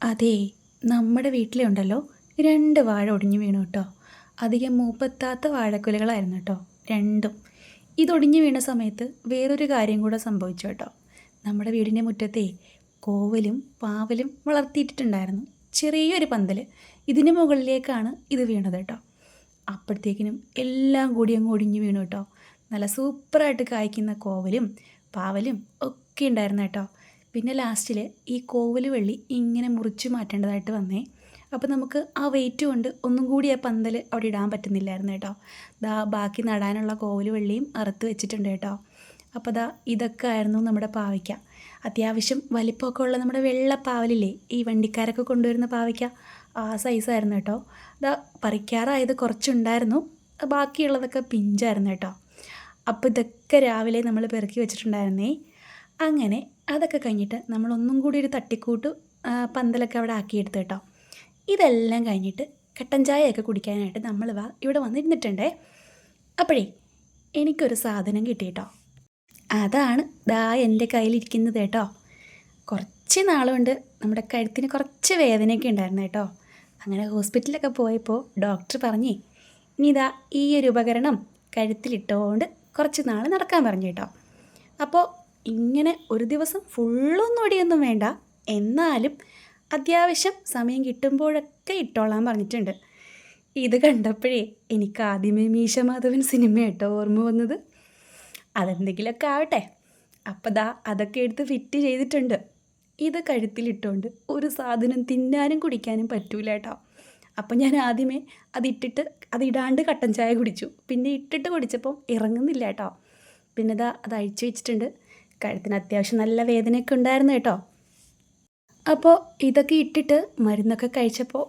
അതേ നമ്മുടെ വീട്ടിലുണ്ടല്ലോ. രണ്ട് വാഴ ഒടിഞ്ഞു വീണു കേട്ടോ അധികം മൂപ്പത്താത്ത വാഴക്കുലകളായിരുന്നു കേട്ടോ രണ്ടും. ഇതൊടിഞ്ഞു വീണ സമയത്ത് വേറൊരു കാര്യം കൂടെ സംഭവിച്ചു കേട്ടോ നമ്മുടെ വീടിന്റെ മുറ്റത്തെ കോവലും പാവലും വളർത്തിയിട്ടിട്ടുണ്ടായിരുന്നു. ചെറിയൊരു പന്തൽ ഇതിന് മുകളിലേക്കാണ് ഇത് വീണത് കേട്ടോ അപ്പോഴത്തേക്കിനും എല്ലാം കൂടി അങ്ങ് ഒടിഞ്ഞു വീണു കേട്ടോ നല്ല സൂപ്പറായിട്ട് കായ്ക്കുന്ന കോവലും പാവലും ഒക്കെ ഉണ്ടായിരുന്നു കേട്ടോ പിന്നെ ലാസ്റ്റിൽ ഈ കോവൽ വെള്ളി ഇങ്ങനെ മുറിച്ച് മാറ്റേണ്ടതായിട്ട് വന്നേ. അപ്പോൾ നമുക്ക് ആ വെയിറ്റ് കൊണ്ട് ഒന്നും കൂടി ആ പന്തൽ അവിടെ ഇടാൻ പറ്റുന്നില്ലായിരുന്നു കേട്ടോ. ദാ ബാക്കി നടാനുള്ള കോവൽ വെള്ളിയും അറുത്ത് വെച്ചിട്ടുണ്ട് കേട്ടോ. അപ്പോൾ ദാ ഇതൊക്കെ ആയിരുന്നു നമ്മുടെ പാവയ്ക്ക. അത്യാവശ്യം വലിപ്പമൊക്കെ ഉള്ള നമ്മുടെ വെള്ള പാവലില്ലേ ഈ വണ്ടിക്കാരൊക്കെ കൊണ്ടുവരുന്ന പാവയ്ക്ക ആ സൈസായിരുന്നു കേട്ടോ. ദാ പറിക്കാറായത് കുറച്ചുണ്ടായിരുന്നു ബാക്കിയുള്ളതൊക്കെ പിഞ്ചായിരുന്നു കേട്ടോ. അപ്പോൾ ഇതൊക്കെ രാവിലെ നമ്മൾ പെറുക്കി വെച്ചിട്ടുണ്ടായിരുന്നേ. അങ്ങനെ അതൊക്കെ കഴിഞ്ഞിട്ട് നമ്മൾ ഒന്നും കൂടി ഒരു തട്ടിക്കൂട്ട് പന്തലൊക്കെ അവിടെ ആക്കിയെടുത്ത് കേട്ടോ. ഇതെല്ലാം കഴിഞ്ഞിട്ട് കട്ടൻ ചായയൊക്കെ കുടിക്കാനായിട്ട് നമ്മൾ വാ ഇവിടെ വന്നിരുന്നിട്ടുണ്ടേ. അപ്പോഴേ എനിക്കൊരു സാധനം കിട്ടി കേട്ടോ അതാണ് ദാ എന്റെ കയ്യിലിരിക്കുന്നത് കേട്ടോ. കുറച്ച് നാളുകൊണ്ട് നമ്മുടെ കഴുത്തിന് കുറച്ച് വേദനയൊക്കെ ഉണ്ടായിരുന്നു കേട്ടോ. അങ്ങനെ ഹോസ്പിറ്റലിലൊക്കെ പോയപ്പോൾ ഡോക്ടർ പറഞ്ഞേ ഇനി ഇതാ ഈ ഒരു ഉപകരണം കഴുത്തിലിട്ടുകൊണ്ട് കുറച്ച് നാൾ നടക്കാൻ പറഞ്ഞു കേട്ടോ. അപ്പോൾ ഇങ്ങനെ ഒരു ദിവസം ഫുള്ളൊന്നും ഒടിയൊന്നും വേണ്ട. എന്നാലും അത്യാവശ്യം സമയം കിട്ടുമ്പോഴൊക്കെ ഇട്ടോളാൻ പറഞ്ഞിട്ടുണ്ട്. ഇത് കണ്ടപ്പോഴേ എനിക്ക് ആദ്യമേ മീശ മാധവൻ സിനിമ കേട്ടോ ഓർമ്മ വന്നത്. അതെന്തെങ്കിലുമൊക്കെ ആവട്ടെ. അപ്പം ദാ അതൊക്കെ എടുത്ത് ഫിറ്റ് ചെയ്തിട്ടുണ്ട്. ഇത് കഴുത്തിലിട്ടുകൊണ്ട് ഒരു സാധനം തിന്നാനും കുടിക്കാനും പറ്റൂല കേട്ടോ. അപ്പം ഞാൻ ആദ്യമേ അതിട്ടിട്ട് അതിടാണ്ട് കട്ടൻ ചായ കുടിച്ചു. പിന്നെ ഇട്ടിട്ട് കുടിച്ചപ്പോൾ ഇറങ്ങുന്നില്ല കേട്ടോ. പിന്നെ ദാ അത് അഴിച്ചു വെച്ചിട്ടുണ്ട്. കഴുത്തിന് അത്യാവശ്യം നല്ല വേദനയൊക്കെ ഉണ്ടായിരുന്നു കേട്ടോ. അപ്പോൾ ഇതൊക്കെ ഇട്ടിട്ട് മരുന്നൊക്കെ കഴിച്ചപ്പോൾ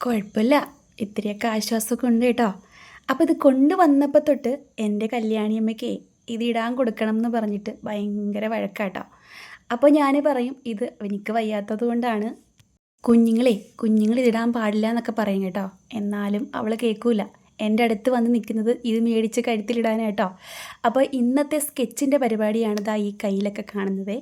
കുഴപ്പമില്ല. ഇത്തിരിയൊക്കെ ആശ്വാസമൊക്കെ ഉണ്ട് കേട്ടോ. അപ്പോൾ ഇത് കൊണ്ടുവന്നപ്പോൾ തൊട്ട് എന്റെ കല്യാണിയമ്മയ്ക്ക് ഇത് ഇടാൻ കൊടുക്കണം എന്ന് പറഞ്ഞിട്ട് ഭയങ്കര വഴക്കാട്ടോ. അപ്പോൾ ഞാൻ പറയും ഇത് എനിക്ക് വയ്യാത്തത് കൊണ്ടാണ്. കുഞ്ഞുങ്ങളെ കുഞ്ഞുങ്ങൾ ഇതിടാൻ പാടില്ല എന്നൊക്കെ പറയും കേട്ടോ. എന്നാലും അവൾ കേൾക്കൂല. എന്റെ അടുത്ത് വന്ന് നിൽക്കുന്നത് ഇത് മേടിച്ച് കഴുത്തിലിടാനായിട്ടോ. അപ്പോൾ ഇന്നത്തെ സ്കെച്ചിന്റെ പരിപാടിയാണ് ഈ കയ്യിലൊക്കെ കാണുന്നത്.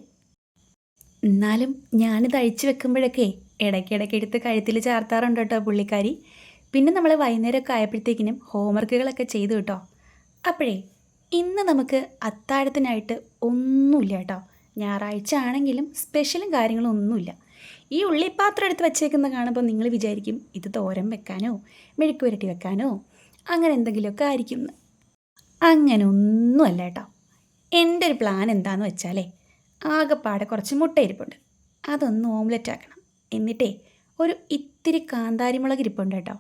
എന്നാലും ഞാനിത് അഴിച്ചു വെക്കുമ്പോഴൊക്കെ ഇടയ്ക്കിടയ്ക്ക് എടുത്ത് കഴുത്തിൽ ചാർത്താറുണ്ട് കേട്ടോ പുള്ളിക്കാരി. പിന്നെ നമ്മൾ വൈകുന്നേരമൊക്കെ ആയപ്പോഴത്തേക്കിനും ഹോംവർക്കുകളൊക്കെ ചെയ്തു കേട്ടോ. അപ്പോഴേ ഇന്ന് നമുക്ക് അത്താഴത്തിനായിട്ട് ഒന്നുമില്ല കേട്ടോ. ഞായറാഴ്ച ആണെങ്കിലും സ്പെഷ്യലും കാര്യങ്ങളും ഒന്നുമില്ല. ഈ ഉള്ളിപ്പാത്രം എടുത്ത് വെച്ചേക്കുന്നത് കാണുമ്പോൾ നിങ്ങൾ വിചാരിക്കും ഇത് തോരൻ വെക്കാനോ മെഴുക്ക് പുരട്ടി വെക്കാനോ അങ്ങനെ എന്തെങ്കിലുമൊക്കെ ആയിരിക്കും എന്ന്. അങ്ങനെ ഒന്നുമല്ല കേട്ടോ. എന്റെ ഒരു പ്ലാൻ എന്താന്ന് വെച്ചാലേ ആകെപ്പാടെ കുറച്ച് മുട്ടയിരിപ്പുണ്ട്. അതൊന്ന് ഓംലെറ്റ് ആക്കണം. എന്നിട്ടേ ഒരു ഇത്തിരി കാന്താരിമുളക് ഇരിപ്പുണ്ട് കേട്ടോ.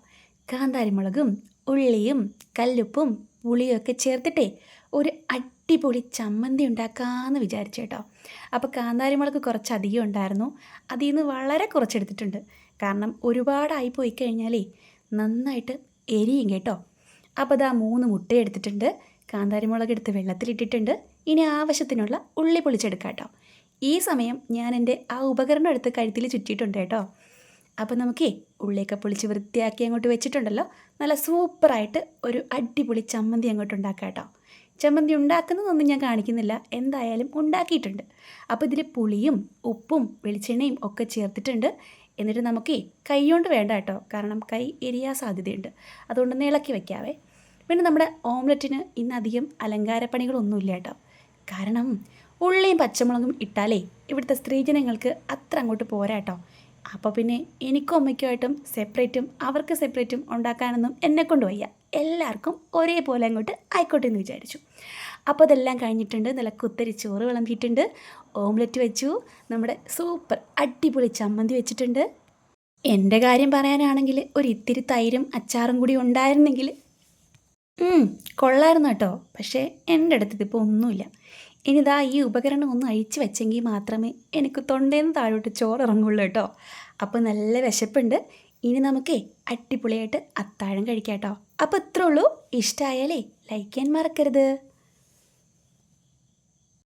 കാന്താരിമുളകും ഉള്ളിയും കല്ലുപ്പും പുളിയും ചേർത്തിട്ടേ ഒരു അടിപൊളി ചമ്മന്തി ഉണ്ടാക്കാമെന്ന് വിചാരിച്ചു കേട്ടോ. അപ്പോൾ കാന്താരിമുളക് കുറച്ച് അധികം ഉണ്ടായിരുന്നു. അതിൽ നിന്ന് വളരെ കുറച്ചെടുത്തിട്ടുണ്ട്. കാരണം ഒരുപാടായി പോയി കഴിഞ്ഞാലേ നന്നായിട്ട് എരിയും കേട്ടോ. അപ്പോൾ ഇതാ മൂന്ന് മുട്ട എടുത്തിട്ടുണ്ട്. കാന്താരിമുളക് എടുത്ത് വെള്ളത്തിലിട്ടിട്ടുണ്ട്. ഇനി ആവശ്യത്തിനുള്ള ഉള്ളി പൊളിച്ചെടുക്കാം കേട്ടോ ഈ സമയം ഞാൻ എന്റെ ആ ഉപകരണം എടുത്ത് കഴുത്തിൽ ചുറ്റിയിട്ടുണ്ട് കേട്ടോ. അപ്പോൾ നമുക്കേ ഉള്ളിയൊക്കെ പൊളിച്ച് വൃത്തിയാക്കി അങ്ങോട്ട് വെച്ചിട്ടുണ്ടല്ലോ. നല്ല സൂപ്പറായിട്ട് ഒരു അടിപൊളി ചമ്മന്തി അങ്ങോട്ട് ഉണ്ടാക്കാം കേട്ടോ. ചമ്മന്തി ഉണ്ടാക്കുന്നതൊന്നും ഞാൻ കാണിക്കുന്നില്ല. എന്തായാലും ഉണ്ടാക്കിയിട്ടുണ്ട്. അപ്പോൾ ഇതിൽ പുളിയും ഉപ്പും വെളിച്ചെണ്ണയും ഒക്കെ ചേർത്തിട്ടുണ്ട്. എന്നിട്ട് നമുക്കേ കൈ കൊണ്ട് വേണ്ട കേട്ടോ. കാരണം കൈ എരിയാൻ സാധ്യതയുണ്ട്. അതുകൊണ്ടൊന്ന് ഇളക്കി വയ്ക്കാവേ പിന്നെ നമ്മുടെ ഓംലെറ്റിന് ഇന്ന് അധികം അലങ്കാരപ്പണികളൊന്നുമില്ല കേട്ടോ. കാരണം ഉള്ളിയും പച്ചമുളകും ഇട്ടാലേ ഇവിടുത്തെ സ്ത്രീജനങ്ങൾക്ക് അത്ര അങ്ങോട്ട് പോരാ കേട്ടോ. അപ്പോൾ പിന്നെ എനിക്കും അമ്മയ്ക്കുമായിട്ടും സെപ്പറേറ്റും അവർക്ക് സെപ്പറേറ്റും ഉണ്ടാക്കാനൊന്നും എന്നെ കൊണ്ട് വയ്യ. എല്ലാവർക്കും ഒരേപോലെ അങ്ങോട്ട് ആയിക്കോട്ടെ എന്ന് വിചാരിച്ചു. അപ്പോൾ അതെല്ലാം കഴിഞ്ഞിട്ടുണ്ട്. നല്ല കുത്തരി ചോറ് വിളമ്പിയിട്ടുണ്ട്. ഓംലെറ്റ് വെച്ചു. നമ്മുടെ സൂപ്പർ അടിപൊളി ചമ്മന്തി വെച്ചിട്ടുണ്ട്. എന്റെ കാര്യം പറയാനാണെങ്കിൽ ഒരു ഇത്തിരി തൈരും അച്ചാറും കൂടി ഉണ്ടായിരുന്നെങ്കിൽ. കൊള്ളായിരുന്നു കേട്ടോ. പക്ഷേ എന്റെ അടുത്ത് ഇതിപ്പോൾ ഒന്നുമില്ല. ഇനിതാ ഈ ഉപകരണം ഒന്ന് അഴിച്ചു വെച്ചെങ്കിൽ മാത്രമേ എനിക്ക് തൊണ്ടേന്ന് താഴോട്ട് ചോറ് ഇറങ്ങുള്ളൂ കേട്ടോ. അപ്പോൾ നല്ല വിശപ്പുണ്ട്. ഇനി നമുക്കേ അടിപൊളിയായിട്ട് അത്താഴം കഴിക്കാം കേട്ടോ അപ്പോൾ ഇത്രേ ഉള്ളൂ. ഇഷ്ടമായാലേ ലൈക്ക് ചെയ്യാൻ മറക്കരുത്.